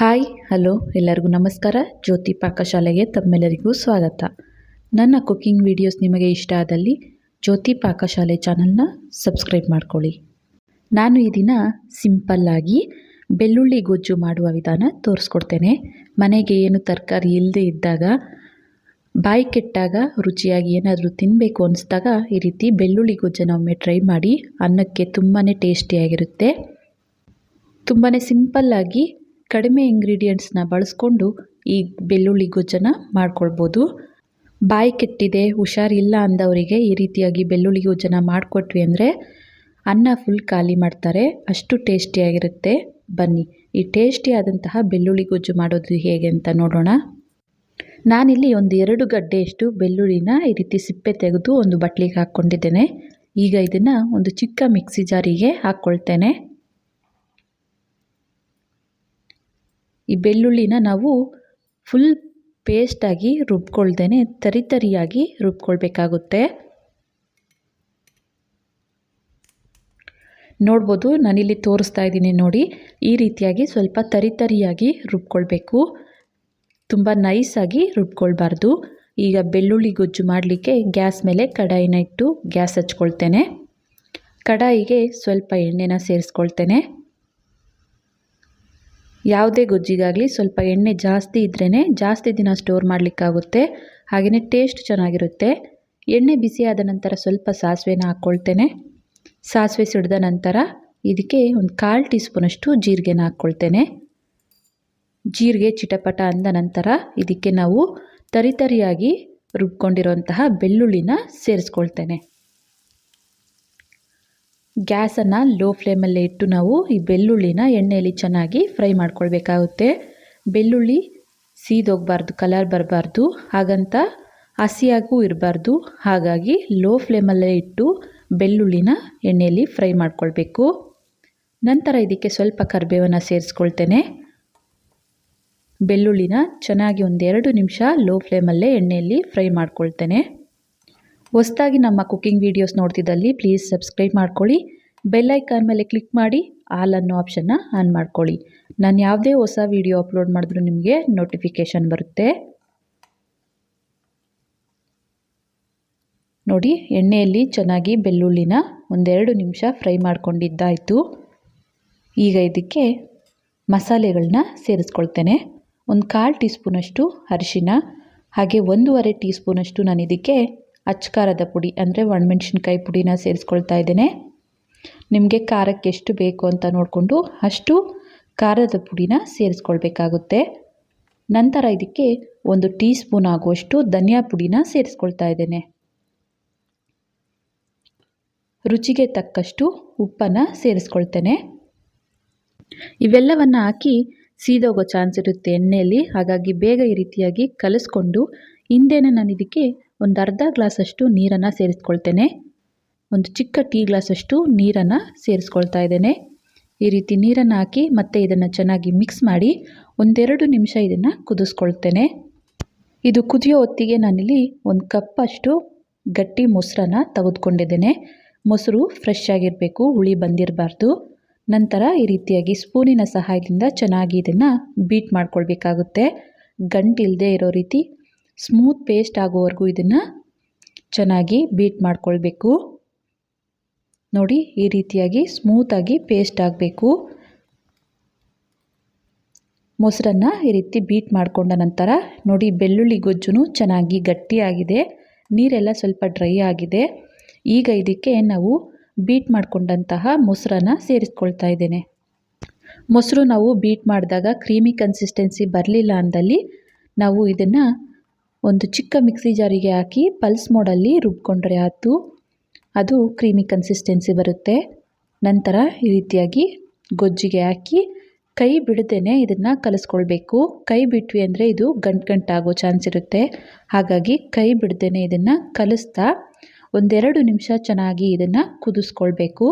Hi, hello, ಎಲ್ಲರಿಗೂ ನಮಸ್ಕಾರ. ಜ್ಯೋತಿ ಪಾಕಶಾಲೆಗೆ ತಮ್ಮೆಲ್ಲರಿಗೂ ಸ್ವಾಗತ. ನನ್ನ ಕುಕ್ಕಿಂಗ್ ವಿಡಿಯೋಸ್ ನಿಮಗೆ ಇಷ್ಟ ಆದಲ್ಲಿ ಜ್ಯೋತಿ ಪಾಕಶಾಲೆ ಚಾನಲ್ನ ಸಬ್ಸ್ಕ್ರೈಬ್ ಮಾಡ್ಕೊಳ್ಳಿ. ನಾನು ಈ ದಿನ ಸಿಂಪಲ್ಲಾಗಿ ಬೆಳ್ಳುಳ್ಳಿ ಗೊಜ್ಜು ಮಾಡುವ ವಿಧಾನ ತೋರಿಸ್ಕೊಡ್ತೇನೆ. ಮನೆಗೆ ಏನು ತರಕಾರಿ ಇಲ್ಲದೆ ಇದ್ದಾಗ, ಬಾಯಿ ಕೆಟ್ಟಾಗ, ರುಚಿಯಾಗಿ ಏನಾದರೂ ತಿನ್ನಬೇಕು ಅನಿಸ್ದಾಗ ಈ ರೀತಿ ಬೆಳ್ಳುಳ್ಳಿ ಗೊಜ್ಜನ್ನು ಒಮ್ಮೆ ಟ್ರೈ ಮಾಡಿ, ಅನ್ನಕ್ಕೆ ತುಂಬಾ ಟೇಸ್ಟಿಯಾಗಿರುತ್ತೆ. ತುಂಬಾ ಸಿಂಪಲ್ಲಾಗಿ ಕಡಿಮೆ ಇಂಗ್ರೀಡಿಯೆಂಟ್ಸ್ನ ಬಳಸ್ಕೊಂಡು ಈ ಬೆಳ್ಳುಳ್ಳಿ ಗೊಜ್ಜನ ಮಾಡ್ಕೊಳ್ಬೋದು. ಬಾಯಿ ಕೆಟ್ಟಿದೆ, ಹುಷಾರಿಲ್ಲ ಅಂದವರಿಗೆ ಈ ರೀತಿಯಾಗಿ ಬೆಳ್ಳುಳ್ಳಿ ಗೊಜ್ಜನ್ನ ಮಾಡಿಕೊಟ್ವಿ ಅಂದರೆ ಅನ್ನ ಫುಲ್ ಖಾಲಿ ಮಾಡ್ತಾರೆ. ಅಷ್ಟು ಟೇಸ್ಟಿಯಾಗಿರುತ್ತೆ ಬನ್ನಿ, ಈ ಟೇಸ್ಟಿಯಾದಂತಹ ಬೆಳ್ಳುಳ್ಳಿ ಗೊಜ್ಜು ಮಾಡೋದು ಹೇಗೆ ಅಂತ ನೋಡೋಣ. ನಾನಿಲ್ಲಿ ಒಂದು ಎರಡು ಗಡ್ಡೆಯಷ್ಟು ಬೆಳ್ಳುಳ್ಳಿನ ಈ ರೀತಿ ಸಿಪ್ಪೆ ತೆಗೆದು ಒಂದು ಬಟ್ಲಿಗೆ ಹಾಕ್ಕೊಂಡಿದ್ದೇನೆ. ಈಗ ಇದನ್ನು ಒಂದು ಚಿಕ್ಕ ಮಿಕ್ಸಿ ಜಾರಿಗೆ ಹಾಕ್ಕೊಳ್ತೇನೆ. ಈ ಬೆಳ್ಳುಳ್ಳಿನ ನಾವು ಫುಲ್ ಪೇಸ್ಟಾಗಿ ರುಬ್ಕೊಳ್ದೇ ತರಿ ತರಿಯಾಗಿ ರುಬ್ಕೊಳ್ಬೇಕಾಗುತ್ತೆ. ನೋಡ್ಬೋದು, ನಾನಿಲ್ಲಿ ತೋರಿಸ್ತಾ ಇದ್ದೀನಿ ನೋಡಿ. ಈ ರೀತಿಯಾಗಿ ಸ್ವಲ್ಪ ತರಿ ತರಿಯಾಗಿ ರುಬ್ಕೊಳ್ಬೇಕು. ತುಂಬ ನೈಸಾಗಿ ರುಬ್ಕೊಳ್ಬಾರ್ದು. ಈಗ ಬೆಳ್ಳುಳ್ಳಿ ಗೊಜ್ಜು ಮಾಡಲಿಕ್ಕೆ ಗ್ಯಾಸ್ ಮೇಲೆ ಕಡಾಯಿನ ಇಟ್ಟು ಗ್ಯಾಸ್ ಹಚ್ಕೊಳ್ತೇನೆ. ಕಡಾಯಿಗೆ ಸ್ವಲ್ಪ ಎಣ್ಣೆನ ಸೇರಿಸ್ಕೊಳ್ತೇನೆ. ಯಾವುದೇ ಗೊಜ್ಜಿಗಾಗಲಿ ಸ್ವಲ್ಪ ಎಣ್ಣೆ ಜಾಸ್ತಿ ಇದ್ರೇ ಜಾಸ್ತಿ ದಿನ ಸ್ಟೋರ್ ಮಾಡಲಿಕ್ಕಾಗುತ್ತೆ. ಹಾಗೆಯೇ ಟೇಸ್ಟ್ ಚೆನ್ನಾಗಿರುತ್ತೆ. ಎಣ್ಣೆ ಬಿಸಿಯಾದ ನಂತರ ಸ್ವಲ್ಪ ಸಾಸಿವೆನ ಹಾಕ್ಕೊಳ್ತೇನೆ. ಸಾಸಿವೆ ಸಿಡಿದ ನಂತರ ಇದಕ್ಕೆ ಒಂದು ಕಾಲು ಟೀ ಸ್ಪೂನಷ್ಟು ಜೀರಿಗೆನ ಹಾಕ್ಕೊಳ್ತೇನೆ. ಜೀರಿಗೆ ಚಿಟಪಟ ಅಂದ ನಂತರ ಇದಕ್ಕೆ ನಾವು ತರಿತರಿಯಾಗಿ ರುಬ್ಕೊಂಡಿರುವಂತಹ ಬೆಳ್ಳುಳ್ಳಿನ ಸೇರಿಸ್ಕೊಳ್ತೇನೆ. ಗ್ಯಾಸನ್ನು ಲೋ ಫ್ಲೇಮಲ್ಲೇ ಇಟ್ಟು ನಾವು ಈ ಬೆಳ್ಳುಳ್ಳಿನ ಎಣ್ಣೆಯಲ್ಲಿ ಚೆನ್ನಾಗಿ ಫ್ರೈ ಮಾಡ್ಕೊಳ್ಬೇಕಾಗುತ್ತೆ. ಬೆಳ್ಳುಳ್ಳಿ ಸೀದೋಗಬಾರ್ದು, ಕಲರ್ ಬರಬಾರ್ದು, ಹಾಗಂತ ಹಸಿಯಾಗೂ ಇರಬಾರ್ದು. ಹಾಗಾಗಿ ಲೋ ಫ್ಲೇಮಲ್ಲೇ ಇಟ್ಟು ಬೆಳ್ಳುಳ್ಳಿನ ಎಣ್ಣೆಯಲ್ಲಿ ಫ್ರೈ ಮಾಡ್ಕೊಳ್ಬೇಕು. ನಂತರ ಇದಕ್ಕೆ ಸ್ವಲ್ಪ ಕರಿಬೇವನ್ನು ಸೇರಿಸ್ಕೊಳ್ತೇನೆ. ಬೆಳ್ಳುಳ್ಳಿನ ಚೆನ್ನಾಗಿ ಒಂದೆರಡು ನಿಮಿಷ ಲೋ ಫ್ಲೇಮಲ್ಲೇ ಎಣ್ಣೆಯಲ್ಲಿ ಫ್ರೈ ಮಾಡ್ಕೊಳ್ತೇನೆ. ಹೊಸ್ದಾಗಿ ನಮ್ಮ ಕುಕ್ಕಿಂಗ್ ವೀಡಿಯೋಸ್ ನೋಡ್ತಿದ್ದಲ್ಲಿ ಪ್ಲೀಸ್ ಸಬ್ಸ್ಕ್ರೈಬ್ ಮಾಡ್ಕೊಳ್ಳಿ. ಬೆಲ್ಲೈಕಾನ್ ಮೇಲೆ ಕ್ಲಿಕ್ ಮಾಡಿ ಆಲ್ ಅನ್ನೋ ಆಪ್ಷನ್ನ ಆನ್ ಮಾಡ್ಕೊಳ್ಳಿ. ನಾನು ಯಾವುದೇ ಹೊಸ ವಿಡಿಯೋ ಅಪ್ಲೋಡ್ ಮಾಡಿದ್ರೂ ನಿಮಗೆ ನೋಟಿಫಿಕೇಷನ್ ಬರುತ್ತೆ. ನೋಡಿ, ಎಣ್ಣೆಯಲ್ಲಿ ಚೆನ್ನಾಗಿ ಬೆಳ್ಳುಳ್ಳಿನ ಒಂದೆರಡು ನಿಮಿಷ ಫ್ರೈ ಮಾಡ್ಕೊಂಡಿದ್ದಾಯಿತು. ಈಗ ಇದಕ್ಕೆ ಮಸಾಲೆಗಳನ್ನ ಸೇರಿಸ್ಕೊಳ್ತೇನೆ. ಒಂದು ಕಾಲು ಟೀ ಸ್ಪೂನಷ್ಟು ಅರಿಶಿನ, ಹಾಗೆ ಒಂದೂವರೆ ಟೀ ಸ್ಪೂನಷ್ಟು ನಾನು ಇದಕ್ಕೆ ಅಚ್ಕಾರದ ಪುಡಿ, ಅಂದರೆ ಒಣಮೆಣ್ಸಿನ್ಕಾಯಿ ಪುಡಿನ ಸೇರಿಸ್ಕೊಳ್ತಾ ಇದ್ದೇನೆ. ನಿಮಗೆ ಖಾರಕ್ಕೆ ಎಷ್ಟು ಬೇಕು ಅಂತ ನೋಡಿಕೊಂಡು ಅಷ್ಟು ಖಾರದ ಪುಡಿನ ಸೇರಿಸ್ಕೊಳ್ಬೇಕಾಗುತ್ತೆ. ನಂತರ ಇದಕ್ಕೆ ಒಂದು ಟೀ ಸ್ಪೂನ್ ಆಗುವಷ್ಟು ಧನಿಯಾ ಪುಡಿನ ಸೇರಿಸ್ಕೊಳ್ತಾ ಇದ್ದೇನೆ. ರುಚಿಗೆ ತಕ್ಕಷ್ಟು ಉಪ್ಪನ್ನು ಸೇರಿಸ್ಕೊಳ್ತೇನೆ. ಇವೆಲ್ಲವನ್ನು ಹಾಕಿ ಸೀದೋಗೋ ಚಾನ್ಸ್ ಇರುತ್ತೆ ಎಣ್ಣೆಯಲ್ಲಿ. ಹಾಗಾಗಿ ಬೇಗ ಈ ರೀತಿಯಾಗಿ ಕಲಿಸ್ಕೊಂಡು ಹಿಂದೆನೇ ನಾನು ಇದಕ್ಕೆ ಒಂದು ಅರ್ಧ ಗ್ಲಾಸಷ್ಟು ನೀರನ್ನು ಸೇರಿಸ್ಕೊಳ್ತೇನೆ. ಒಂದು ಚಿಕ್ಕ ಟೀ ಗ್ಲಾಸಷ್ಟು ನೀರನ್ನು ಸೇರಿಸ್ಕೊಳ್ತಾ ಇದ್ದೇನೆ. ಈ ರೀತಿ ನೀರನ್ನು ಹಾಕಿ ಮತ್ತೆ ಇದನ್ನು ಚೆನ್ನಾಗಿ ಮಿಕ್ಸ್ ಮಾಡಿ ಒಂದೆರಡು ನಿಮಿಷ ಇದನ್ನು ಕುದಿಸ್ಕೊಳ್ತೇನೆ. ಇದು ಕುದಿಯೋ ಹೊತ್ತಿಗೆ ನಾನಿಲ್ಲಿ ಒಂದು ಕಪ್ಪಷ್ಟು ಗಟ್ಟಿ ಮೊಸರನ್ನ ತೆಗೆದುಕೊಂಡಿದ್ದೇನೆ. ಮೊಸರು ಫ್ರೆಶ್ ಆಗಿರಬೇಕು, ಹುಳಿ ಬಂದಿರಬಾರ್ದು. ನಂತರ ಈ ರೀತಿಯಾಗಿ ಸ್ಪೂನಿನ ಸಹಾಯದಿಂದ ಚೆನ್ನಾಗಿ ಇದನ್ನು ಬೀಟ್ ಮಾಡ್ಕೊಳ್ಬೇಕಾಗುತ್ತೆ. ಗಂಟಿಲ್ಲದೆ ಇರೋ ರೀತಿ ಸ್ಮೂತ್ ಪೇಸ್ಟ್ ಆಗೋವರೆಗೂ ಇದನ್ನು ಚೆನ್ನಾಗಿ ಬೀಟ್ ಮಾಡ್ಕೊಳ್ಬೇಕು. ನೋಡಿ ಈ ರೀತಿಯಾಗಿ ಸ್ಮೂತಾಗಿ ಪೇಸ್ಟ್ ಆಗಬೇಕು. ಮೊಸರನ್ನು ಈ ರೀತಿ ಬೀಟ್ ಮಾಡಿಕೊಂಡ ನಂತರ ನೋಡಿ ಬೆಳ್ಳುಳ್ಳಿ ಗೊಜ್ಜು ಚೆನ್ನಾಗಿ ಗಟ್ಟಿಯಾಗಿದೆ. ನೀರೆಲ್ಲ ಸ್ವಲ್ಪ ಡ್ರೈ ಆಗಿದೆ. ಈಗ ಇದಕ್ಕೆ ನಾವು ಬೀಟ್ ಮಾಡಿಕೊಂಡಂತಹ ಮೊಸರನ್ನು ಸೇರಿಸ್ಕೊಳ್ತಾ ಇದ್ದೇನೆ. ಮೊಸರು ನಾವು ಬೀಟ್ ಮಾಡಿದಾಗ ಕ್ರೀಮಿ ಕನ್ಸಿಸ್ಟೆನ್ಸಿ ಬರಲಿಲ್ಲ ಅಂದಲ್ಲಿ ನಾವು ಇದನ್ನು ಒಂದು ಚಿಕ್ಕ ಮಿಕ್ಸಿ ಜಾರಿಗೆ ಹಾಕಿ ಪಲ್ಸ್ ಮೋಡಲ್ಲಿ ರುಬ್ಕೊಂಡ್ರೆ ಆಯಿತು. ಅದು ಕ್ರೀಮಿ ಕನ್ಸಿಸ್ಟೆನ್ಸಿ ಬರುತ್ತೆ. ನಂತರ ಈ ರೀತಿಯಾಗಿ ಗೊಜ್ಜಿಗೆ ಹಾಕಿ ಕೈ ಬಿಡದೇ ಇದನ್ನು ಕಲಿಸ್ಕೊಳ್ಬೇಕು. ಕೈ ಬಿಟ್ವಿ ಅಂದರೆ ಇದು ಗಂಟು ಗಂಟಾಗೋ ಚಾನ್ಸ್ ಇರುತ್ತೆ. ಹಾಗಾಗಿ ಕೈ ಬಿಡದೇನೆ ಇದನ್ನು ಕಲಿಸ್ತಾ ಒಂದೆರಡು ನಿಮಿಷ ಚೆನ್ನಾಗಿ ಇದನ್ನು ಕುದಿಸ್ಕೊಳ್ಬೇಕು.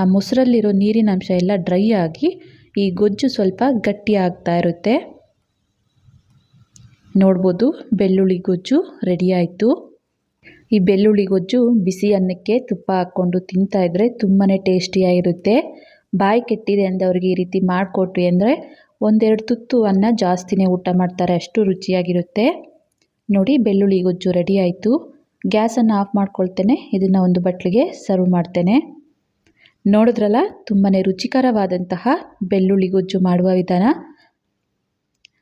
ಆ ಮೊಸರಲ್ಲಿರೋ ನೀರಿನ ಅಂಶ ಎಲ್ಲ ಡ್ರೈ ಆಗಿ ಈ ಗೊಜ್ಜು ಸ್ವಲ್ಪ ಗಟ್ಟಿ ಆಗ್ತಾ ಇರುತ್ತೆ. ನೋಡ್ಬೋದು ಬೆಳ್ಳುಳ್ಳಿ ಗೊಜ್ಜು ರೆಡಿ ಆಯಿತು. ಈ ಬೆಳ್ಳುಳ್ಳಿ ಗೊಜ್ಜು ಬಿಸಿ ಅನ್ನಕ್ಕೆ ತುಪ್ಪ ಹಾಕ್ಕೊಂಡು ತಿಂತಾಯಿದ್ರೆ ತುಂಬಾ ಟೇಸ್ಟಿಯಾಗಿರುತ್ತೆ. ಬಾಯಿ ಕೆಟ್ಟಿದೆ ಅಂದವ್ರಿಗೆ ಈ ರೀತಿ ಮಾಡಿಕೊಟ್ವಿ ಅಂದರೆ ಒಂದೆರಡು ತುತ್ತು ಅನ್ನ ಜಾಸ್ತಿನೇ ಊಟ ಮಾಡ್ತಾರೆ, ಅಷ್ಟು ರುಚಿಯಾಗಿರುತ್ತೆ. ನೋಡಿ, ಬೆಳ್ಳುಳ್ಳಿ ಗೊಜ್ಜು ರೆಡಿ ಆಯಿತು. ಗ್ಯಾಸನ್ನು ಆಫ್ ಮಾಡ್ಕೊಳ್ತೇನೆ. ಇದನ್ನು ಒಂದು ಬಟ್ಲಿಗೆ ಸರ್ವ್ ಮಾಡ್ತೇನೆ. ನೋಡಿದ್ರಲ್ಲ ತುಂಬಾ ರುಚಿಕರವಾದಂತಹ ಬೆಳ್ಳುಳ್ಳಿ ಗೊಜ್ಜು ಮಾಡುವ ವಿಧಾನ.